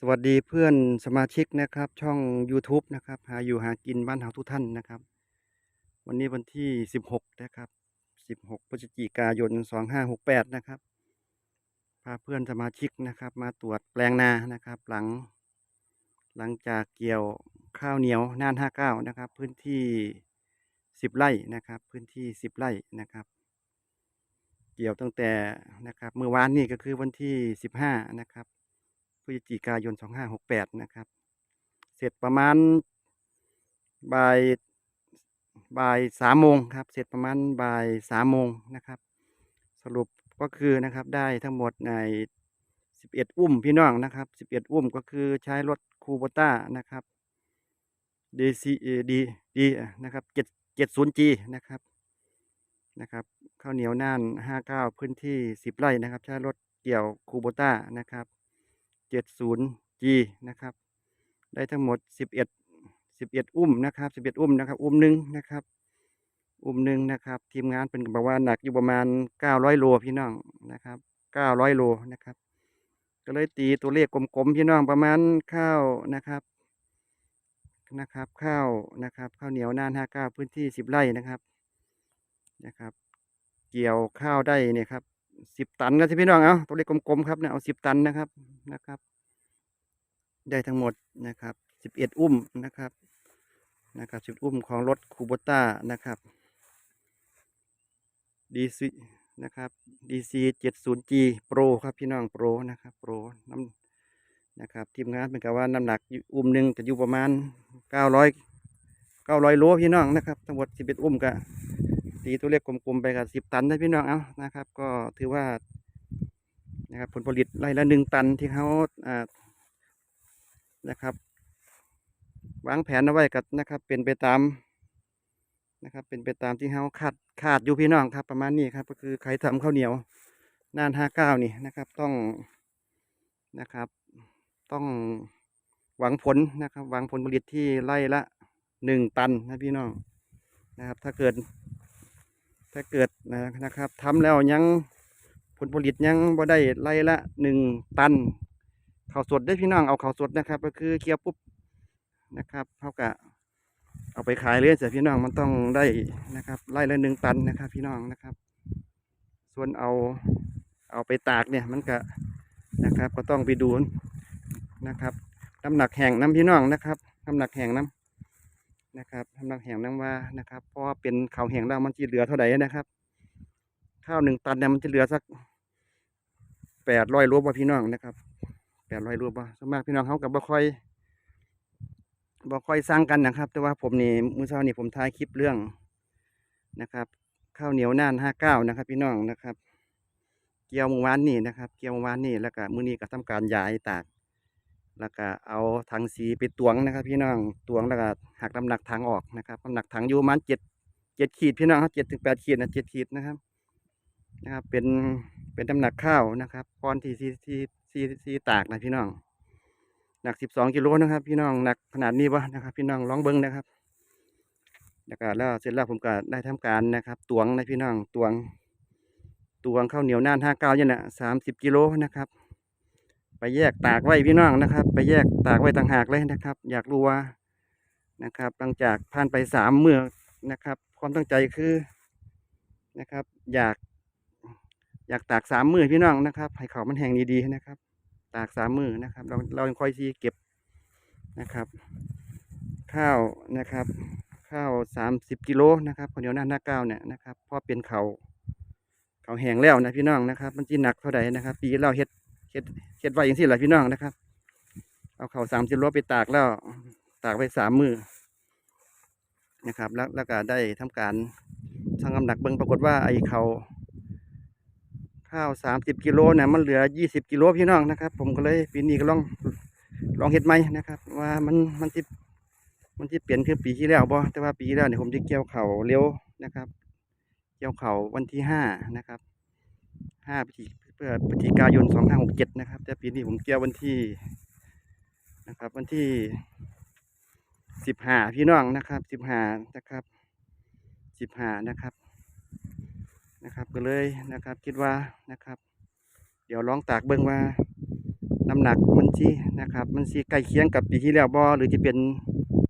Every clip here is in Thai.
สวัสดีเพื่อนสมาชิกนะครับ ช่อง YouTube นะครับหาอยู่หากินบ้านเฮาทุกท่านนะครับ วันนี้วันที่ 16 นะครับ 16พฤศจิกายน 2568 นะครับ พาเพื่อนสมาชิกนะครับ มาตรวจแปลงนานะครับ หลัง หลังจากเกี่ยวข้าวเหนียวน่าน 59 นะครับ พื้นที่ 10 ไร่นะครับ พื้นที่ 10 ไร่นะครับ เกี่ยวตั้งแต่นะครับเมื่อวานนี้ก็คือวันที่ 15 นะครับ พฤศจิกายน 2568 นะครับ เสร็จประมาณบ่ายบ่ายสามโมงครับ เสร็จประมาณบ่ายสามโมงนะครับ สรุปก็คือนะครับได้ทั้งหมดใน 11 อุ้มพี่น้องนะครับ 11 อุ้มก็คือใช้รถคูโบต้านะครับ DC ดีดีนะครับ7 70G นะครับนะครับข้าวเหนียวน่าน 59 พื้นที่ 10 ไร่นะครับ ใช้รถเกี่ยวคูโบต้านะครับ 70G นะครับ ได้ทั้งหมด 11 11 อุ้มนะครับ11 อุ้มนะครับ อุ้มหนึ่งนะครับ อุ้มหนึ่งนะครับ ทีมงานเป็นบอกว่าหนักอยู่ประมาณ 900 โลพี่น้องนะครับ900 โลนะครับ ก็เลยตีตัวเลขกลมๆพี่น้องประมาณข้าวนะครับนะครับ ข้าวนะครับข้าวเหนียวน่าน59พื้นที่10ไร่นะครับนะครับ เกี่ยวข้าวได้เนี่ยครับ สิบตันก็สิพี่น้องเอาตัวเลขกลมๆครับเนี่ยเอาสิบตันนะครับนะครับ ได้ทั้งหมดนะครับสิบเอ็ดอุ้มนะครับนะครับสิบอุ้มของรถคูโบต้านะครับดีซีนะครับดีซีเจ็ดศูนย์จีโปรครับพี่น้องโปรนะครับโปรน้ำนะครับทีมงานเป็นกับว่าน้ำหนักอุ้มหนึ่งจะอยู่ประมาณเก้าร้อยเก้าร้อยโลพี่น้องนะครับทั้งหมดสิบเอ็ดอุ้มกับ ตีตัวเลขกลมๆไปกับสิบตันได้พี่น้องเอานะครับ ก็ถือว่านะครับผลผลิตไร่ละหนึ่งตันที่เขาอ่านะครับ วางแผนเอาไว้กับนะครับ เป็นไปตามนะครับ เป็นไปตามที่เขาคาดคาดอยู่พี่น้องครับ ประมาณนี้ครับ ก็คือใครทำข้าวเหนียวน่านห้าเก้านี่นะครับ ต้องนะครับ ต้องหวังผลนะครับ หวังผลผลิตที่ไร่ละหนึ่งตันนะพี่น้องนะครับ ถ้าเกิด ถ้าเกิดนะนะครับทำแล้วยังผลผลิตยังบ่ได้ไรละหนึ่งตันข้าวสดได้พี่น้องเอาข้าวสดนะครับ ก็คือเคี่ยวปุ๊บนะครับเขากะเอาไปขายเลยเสียพี่น้องมันต้องได้นะครับไร่ละหนึ่งตันนะครับ พี่น้องนะครับ ส่วนเอาเอาไปตากเนี่ยมันก็นะครับ ก็ต้องไปดูนะครับน้ำหนักแห่งน้ำพี่น้องนะครับน้ำหนักแห่งน้ำ นะครับทำนักแห่งน้ำว่านะครับ เพราะว่าเป็นเขาแห่งแล้วมันจะเหลือเท่าไหร่นะครับ ข้าวหนึ่งตันเนี่ยมันจะเหลือสักแปดร้อยรูปว่าพี่น้องนะครับแปดร้อยรูปว่าสวนมากพี่น้องเขากับบ่ค่อยบ่ค่อยสร้างกันนะครับ แต่ว่าผมนี่มื้อเช้านี่ผมถ่ายคลิปเรื่องนะครับ ข้าวเหนียวน่านห้าเก้านะครับ พี่น้องนะครับ เกี่ยวมือวานนี่นะครับ เกี่ยวมือวานนี่แล้วก็มื้อนี้ก็ทำการย้ายตาก แล้วก็เอาถังสีไปตวงนะครับ พี่น้องตวงแล้วก็หักน้ำหนักถังออกนะครับน้ำหนักถังอยู่ประมาณเจ็ดเจ็ดขีดพี่น้องครับเจ็ดถึงแปดขีดนะเจ็ดขีดนะครับนะครับ เป็นเป็นน้ำหนักข้าวนะครับก้อนที่ที่ที่ที่ที่ตากนะพี่น้องหนักสิบสองกิโลนะครับ พี่น้องหนักขนาดนี้วะนะครับ พี่น้องลองเบิ้งนะครับแล้วก็แล้วเสร็จแล้วผมก็ได้ทำการนะครับ ตวงนะพี่น้องตวง ตวงข้าวเหนียวน่านห้าเก้าเนี่ยนะสามสิบกิโลนะครับ ไปแยกตากไว้พี่น้องนะครับ ไปแยกตากไว้ต่างหากเลยนะครับ อยากรู้ว่านะครับ หลังจากผ่านไปสามเมื่อนะครับ ความตั้งใจคือนะครับ อยาก อยากตากสามมือพี่น้องนะครับให้เขามันแห้งดีๆนะครับ ตากสามมือนะครับ เราเราค่อยทีเก็บนะครับ ข้าวนะครับ ข้าวสามสิบกิโลนะครับคนเดียวหน้าหน้าเก้าเนี่ยนะครับพราะเป็นเขาเขาแห้งแล้วนะพี่น้องนะครับ มันจีหนักเท่าไหร่นะครับ ปีเราเฮ็ด ดเฮ็ดไว้อย่างที่แหละพี่น้องนะครับ เอาเข่าสามสิบโลไปตากแล้ว ตากไว้สามมือนะครับ แล้วแล้วก็ได้ทำการชั่งน้ำหนักเบิ่งปรากฏว่าไอ้เขาข้าวสามสิบกิโลเนี่ยมันเหลือยี่สิบกิโลพี่น้องนะครับ ผมก็เลยปีนี้ก็ลองลองเฮ็ดไหมนะครับ ว่ามันมันที่มันที่เปลี่ยนคือปีที่แล้วบ่แต่ว่าปีที่แล้วเนี่ยผมจะเกี่ยวเข่าเร็วนะครับ เกี่ยวเข่าวันที่ห้านะครับห้าพฤศจิ พฤศจิกายน 2567 นะครับ แต่ปีนี้ผมเกี่ยววันที่นะครับ วันที่15พี่น้องนะครับ15นะครับ15นะครับนะครับ ก็เลยนะครับ คิดว่านะครับ เดี๋ยวลองตากเบิ่งว่าน้ำหนักมันสินะครับ มันสิใกล้เคียงกับปีที่แล้วบ่หรือจะเป็น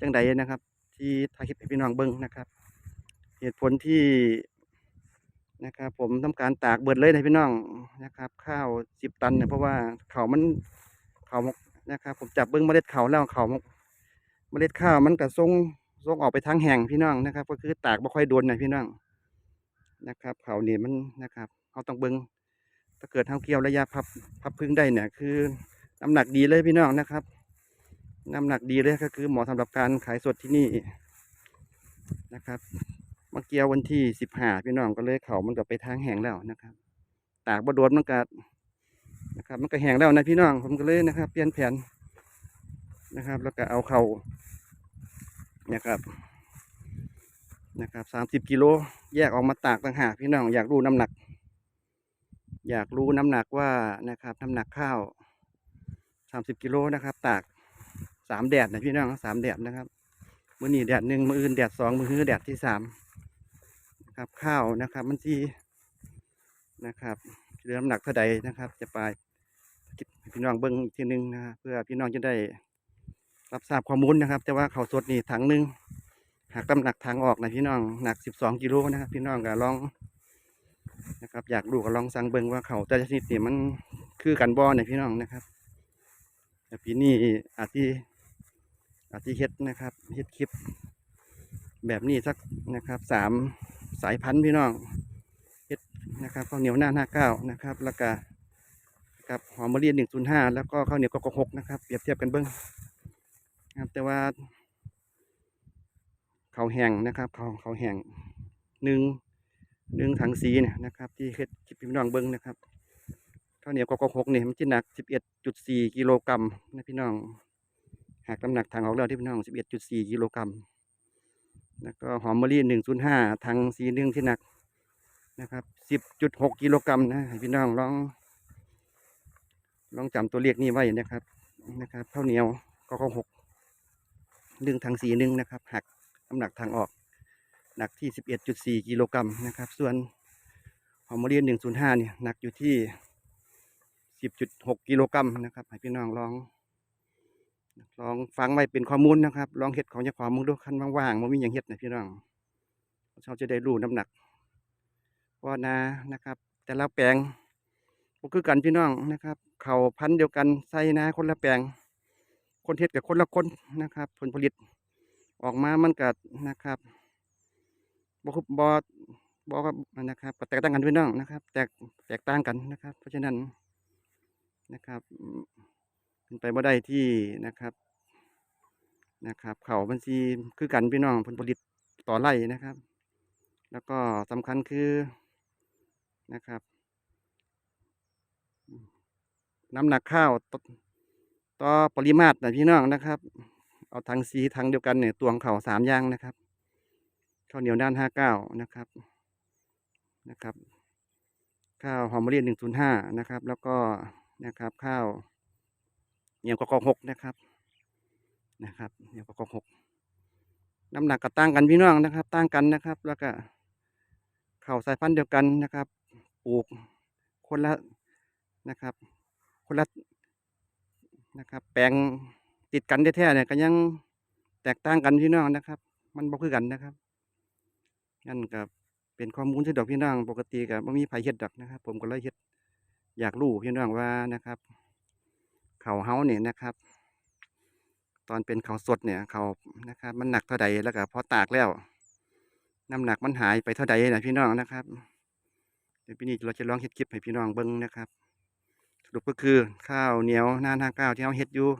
จังใดนะครับ ที่ถ่ายคลิปให้พี่น้องเบิ่งนะครับ เหตุผลที่ นะครับ ผมทำการตากเบิดเลยนะพี่น้องนะครับ ข้าวสิบตันเนี่ยเพราะว่าเขามันเขามันะครับ ผมจับเบิ้งเมล็ดเขาแล้วเขามันเมล็ดข้าวมันก็ส่งส่งออกไปทางแห้งพี่น้องนะครับ ก็คือตากบ่ค่อยโดนนะพี่น้องนะครับ เขาวนี่ยมันนะครับเขาต้องเบิ้งถ้าเกิดเท้าเกี่ยวระยะพับพับพึ่งได้เนี่ยคือน้ำหนักดีเลยพี่น้องนะครับน้ำหนักดีเลยก็คือเหมาะสำหรับการขายสดที่นี่นะครับ มาเกี่ยววันที่สิบห้าพี่น้องก็เลยเขามันก็ไปทางแห้งแล้วนะครับ ตากบโดนมันก็นะครับ มันก็แห้งแล้วนะพี่น้องผมก็เลยนะครับ เปลี่ยนแผนนะครับ แล้วก็เอาเขานะครับนะครับสามสิบกิโลแยกออกมาตากต่างหากพี่น้องอยากรู้น้ำหนัก อยากรู้น้ำหนักว่านะครับ น้ำหนักข้าวสามสิบกิโลนะครับ ตากสามแดดนะพี่น้องสามแดดนะครับ มื้อนี้แดดหนึ่งมืออื่นแดดสองมือฮื้อแดดที่สาม นะครับข้าวนะครับ มันที่นะครับเรือน้ำหนักเท่าใดนะครับ จะไปคิดให้พี่น้องเบิ้งอีกทีหนึงนะเพื่อพี่น้องจะได้รับทราบข้อมูลนะครับ แต่ว่าเขาสดนี่ถังหนึ่งหากน้ำหนักถังออกนะพี่น้องหนักสิบสองกิโลนะครับ พี่น้องก็ลองนะครับ อยากดูก็ลองสั่งเบิ้งว่าเขาแต่ชนิดนี่มันคือกันบ่เนี่ยพี่น้องนะครับแต่ปีนี้อาจที่อาจที่เฮ็ดนะครับเฮ็ดคลิปแบบนี้สักนะครับสาม สายพันธุ์พี่น้องเฮ็ดนะครับข้าวเหนียวหน้าหน้าเก้านะครับแล้วก็กับหอมมะลิหนึ่งศูนย์ห้าแล้วก็ข้าวเหนียวกกหกนะครับเปรียบเทียบกันเบิ้งนะครับแต่ว่าเขาแห้งนะครับเขาเขาแห้งหนึ่งหนึ่งถังสีเนี่ยนะครับ ที่เฮ็ดคลิปพี่น้องเบิ้งนะครับข้าวเหนียวกกหกเนี่ยมันจะหนักสิบเอ็ดจุดสี่กิโลกรัมนะพี่น้องหากน้ำหนักทางออกแล้วที่พี่น้องสิบเอ็ดจุดสี่กิโลกรัม แล้วก็หอมมะลิหนึ่งศูนย์ห้าทางสีหนึ่งที่หนักนะครับสิบจุดหกกิโลกรัมนะพี่น้องลอง ลองจำตัวเลขนี้ไว้นะครับนะครับข้าวเหนียวก็ข้าหกหนึ่งทางสีหนึ่งนะครับหักน้ำหนักทางออกหนักที่สิบเอ็ดจุดสี่กิโลกรัมนะครับ ส่วนหอมมะลิหนึ่งศูนย์ห้าเนี่ยหนักอยู่ที่สิบจุดหกกิโลกรัมนะครับให้พี่น้องลอง ลองฟังไว้เป็นข้อมูลนะครับลองเห็ดของเจ้าของมึงดูคันว่างๆมันมีอย่างเห็ดนะพี่น้องเขาจะได้รู้น้ำหนักเพรานานะครับ แต่ละแปลงก็คือกันพี่น้องนะครับ เข่าพันธุ์เดียวกันใส่นาคนละแปลง คนเห็ดกับคนละคนนะครับ ผลผลิตออกมามันกันะครับบคุบบบอกว่านะครับแตกต่างกันพี่น้องนะครับ แตกแตกต่างกันนะครับ เพราะฉะนั้นนะครับ เป็นไปบ่ได้ที่นะครับนะครับ เขาบัญชีคือกันพี่น้องผลผลิตต่อไร่นะครับ แล้วก็สำคัญคือนะครับ น้ำหนักข้าวต่อต่อปริมาตรนะพี่น้องนะครับ เอาทางสีทางเดียวกันเนี่ยตวงเข่าสามย่างนะครับข้าวเหนียวด้านห้าเก้านะครับนะครับ ข้าวหอมมะลิหนึ่งศูนย์ห้านะครับ แล้วก็นะครับข้าว เหนียวกกหกนะครับนะครับเหนียวกกหกน้ำหนักก็ตั้งกันพี่น้องนะครับ ตั้งกันนะครับ แล้วก็เข่าสายพันธุ์เดียวกันนะครับปลูกคนละนะครับ คนละนะครับ แปลงติดกันแท้ๆเนี่ยก็ยังแตกต่างกันพี่น้องนะครับ มันบ่คือกันนะครับนั่นก็เป็นข้อมูลที่ดอกพี่น้อง ปกติกับไม่มีไผเฮ็ดดอกนะครับ ผมก็เลยเฮ็ดอยากรู้พี่น้องว่านะครับ เขาเฮาเนี่ยนะครับ ตอนเป็นเขาสดเนี่ยเขานะครับ มันหนักเท่าใดแล้วก็พอตากแล้วน้ำหนักมันหายไปเท่าใดนะพี่น้องนะครับเดี๋ยวพี่นี้เราจะลองเฮ็ดคลิปให้พี่น้องเบิ้งนะครับสรุปก็คือข้าวเหนียวหน้าหน้าข้าวที่เราเฮ็ดอยู่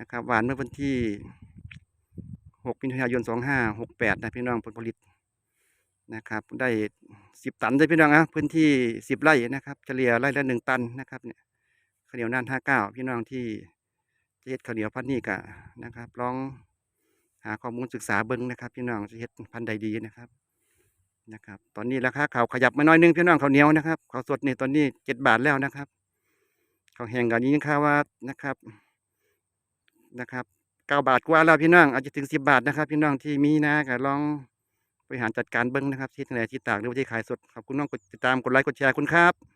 นะครับหวานเมื่อวันที่หกมิถุนายนสองห้าหกแปดนะพี่น้องผลผลิตนะครับ ได้สิบตันเลยพี่น้องอะพื้นที่สิบไร่นะครับเฉลี่ยไร่ละหนึ่งตันนะครับเนี่ย ข้าวเหนียวน่านห้าเก้าพี่น้องที่จะเฮ็ดข้าวเหนียวพันนี้กะนะครับ ลองหาข้อมูลศึกษาเบิ้งนะครับ พี่น้องจะเฮ็ดพันใดดีนะครับนะครับ ตอนนี้ราคาข้าวขยับมาน้อยนึงพี่น้องข้าวเหนียวนะครับข้าวสดนี่ตอนนี้เจ็ดบาทแล้วนะครับข้าวแห้งกันนี้ค่าว่านะครับนะครับเก้าบาทกว่าแล้วพี่น้องอาจจะถึงสิบบาทนะครับ พี่น้องที่มีนะก็ลองบริหารจัดการเบิ้งนะครับ ที่ไหนที่ตากหรือว่าที่ขายสดขอบคุณน้องกดติดตามกดไลค์กดแชร์คุณครับ